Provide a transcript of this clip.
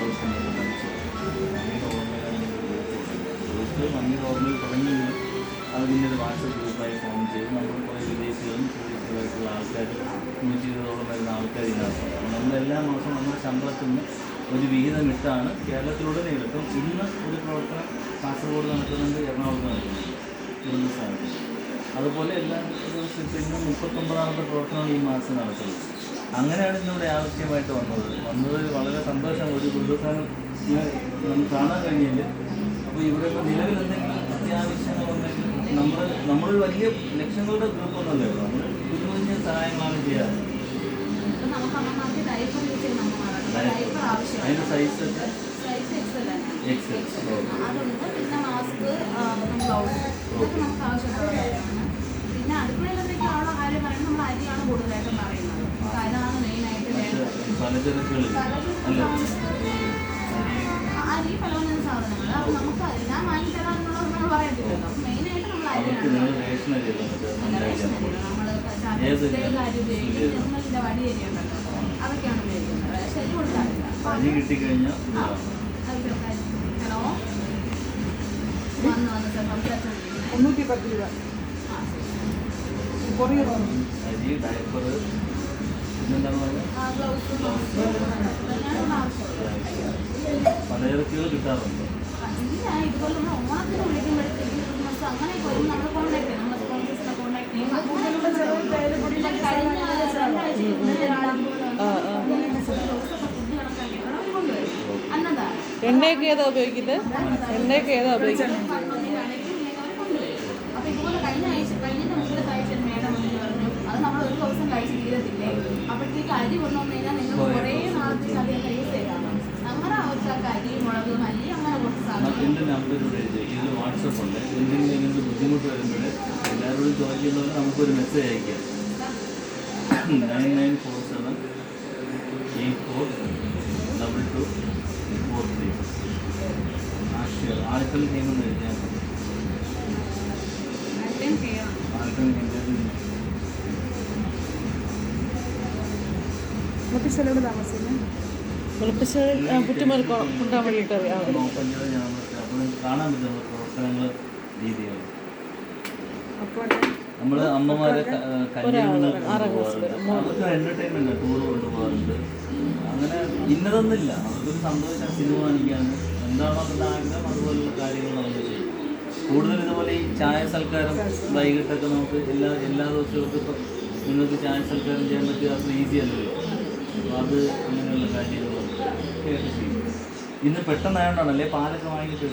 വർഷങ്ങളുണ്ട് എന്റെ mummy group മമ്മിയുടെ ഓർമ്മയിൽ തുടങ്ങിയെങ്കിൽ അത് പിന്നീട് വാട്സപ്പ് ഗ്രൂപ്പായി ഫോം ചെയ്ത് നമ്മൾ കുറേ വിദേശികളും സുഹൃത്തുക്കളായിട്ടുള്ള ആൾക്കാർ നൂറ്റി ഇരുപതോളം വരുന്ന ആൾക്കാർ ഇതിനകത്തുണ്ട് നമ്മൾ എല്ലാ മാസവും നമ്മുടെ ശമ്പളത്തിൽ നിന്ന് ഒരു വിഹിതമിട്ടാണ് കേരളത്തിലുടനീളം ഇപ്പം ഇന്ന് ഒരു പ്രവർത്തനം കാസർഗോഡ് നടക്കുന്നുണ്ട് എറണാകുളത്ത് നടക്കുന്നുണ്ട് ദുരന്ത സ്ഥാനത്ത് അതുപോലെ എല്ലാ ഇന്ന് മുപ്പത്തൊമ്പതാമത്തെ പ്രവർത്തനമാണ് ഈ മാസം നടക്കുന്നത്. അങ്ങനെയാണ് ഇന്നിവിടെ ആവശ്യമായിട്ട് വന്നത്. വന്നത് വളരെ സന്തോഷം. ഒരു കുടുംബസ്ഥാനം നമുക്ക് കാണാൻ കഴിഞ്ഞില്ല. അപ്പോൾ ഇവിടെ ഇപ്പോൾ നിലവിൽ എന്തെങ്കിലും അത്യാവശ്യങ്ങൾ ഉണ്ടെങ്കിൽ നമ്മൾ നമ്മൾ വലിയ ലക്ഷങ്ങളുടെ ഗ്രൂപ്പൊന്നുമല്ല. നമ്മൾ കുഞ്ഞു കുഞ്ഞു സഹായങ്ങളാണ് ചെയ്യാറ്. അതിന്റെ സൈസ് അതുണ്ട്. പിന്നെ എന്തൊക്കെയുള്ള കാര്യം പറയുന്നത് നമ്മൾ അരിയാണ് കൂടുതലായിട്ടും പറയുന്നത് നമുക്ക് അതാണ് മെയിനായിട്ട് വേണ്ടത് പലചരക്കുകളിൽ അല്ല അരി പലവന്ന സാധനങ്ങൾ അപ്പോൾ നമുക്ക് ഞാൻ വാങ്ങി തരാമെന്നുള്ളത് നമ്മൾ പറയത്തില്ലല്ലോ മെയിനായിട്ട് നമ്മൾ അവർക്ക് നിങ്ങൾ റേഷൻ അരി ഏത് കിട്ടിക്കഴിഞ്ഞാൽ മുന്നൂറ്റി പത്ത് രൂപ. അരി ഡയപ്പർ പിന്നെന്താണ് പലചരക്കുകൾ കിട്ടാറുണ്ട്. ഇല്ല ഇതുപോലെ നമ്മൾ ഓണത്തിന് വിളിക്കുമ്പോഴത്തേക്കും ചെയ്യും സ്പോൺസേഴ്സിനെ ചെയ്യും കഴിഞ്ഞ രണ്ടാഴ്ച അന്നദാനം എണ്ണയൊക്കെ ഏതാ ഉപയോഗിക്കുന്നത് എണ്ണയൊക്കെ ഏതാ ഉപയോഗിക്കുന്നത് അപ്പൊ ഇതുപോലെ കഴിഞ്ഞ ആഴ്ച കഴിഞ്ഞ മുമ്പിലത്തെ ആഴ്ച മേഡം പറഞ്ഞു അത് നമ്മൾ ഒരു തീരത്തില്ലേ അപ്പോഴത്തേക്ക് അരി കൊണ്ടുവന്നു കഴിഞ്ഞാൽ നിങ്ങൾ കുറേ നാളത്തേക്ക് അധികം കൈ ചെയ്താണ് അങ്ങനെ അവർക്ക് അരി മുളക് മല്ലി അങ്ങനെ കുറച്ച് സാധനം. വാട്സപ്പ് ഉണ്ട്. എന്തെങ്കിലും ഇങ്ങനത്തെ ബുദ്ധിമുട്ട് വരുമ്പോൾ എല്ലാവരോടും ചോദിക്കുന്നവരെ നമുക്കൊരു മെസ്സേജ് അയക്കാം. Nine nine four seven eight four double two four three ആൾക്കൾ ചെയ്യുമെന്ന് എഴുതിയാൽ ആൾക്കൾ ചെയ്യുന്നത് മുട്ടിശ്ശേരിയോട് താമസിക്കുന്നത്? മുളപ്പിശ്ശേരി പുറ്റുമൽ കൊണ്ടാൻ വേണ്ടിയിട്ട് കാണാൻ പറ്റുന്ന പ്രവർത്തനങ്ങൾ രീതികൾ നമ്മൾ അമ്മമാരെ അവർക്ക് എന്റർടൈൻമെന്റ് ടൂർ കൊണ്ടുപോകാറുണ്ട്. അങ്ങനെ ഇന്നതൊന്നുമില്ല. അവർക്കൊരു സന്തോഷം സിനിമ കാണിക്കാനും എന്താണോ അവരുടെ ആഗ്രഹം അതുപോലുള്ള കാര്യങ്ങൾ നമ്മൾ ചെയ്യും. കൂടുതൽ ഇതുപോലെ ഈ ചായ സൽക്കാരം വൈകിട്ടൊക്കെ നമുക്ക് എല്ലാ എല്ലാ ദിവസവും നിങ്ങൾക്ക് ചായ സൽക്കാരം ചെയ്യാൻ പറ്റുക അത്ര ഈസി അല്ലല്ലോ. അത് അങ്ങനെയുള്ള കാര്യങ്ങളും ഇന്ന് പെട്ടെന്നായോണ്ടാണല്ലേ പാലൊക്കെ വാങ്ങിയിട്ട്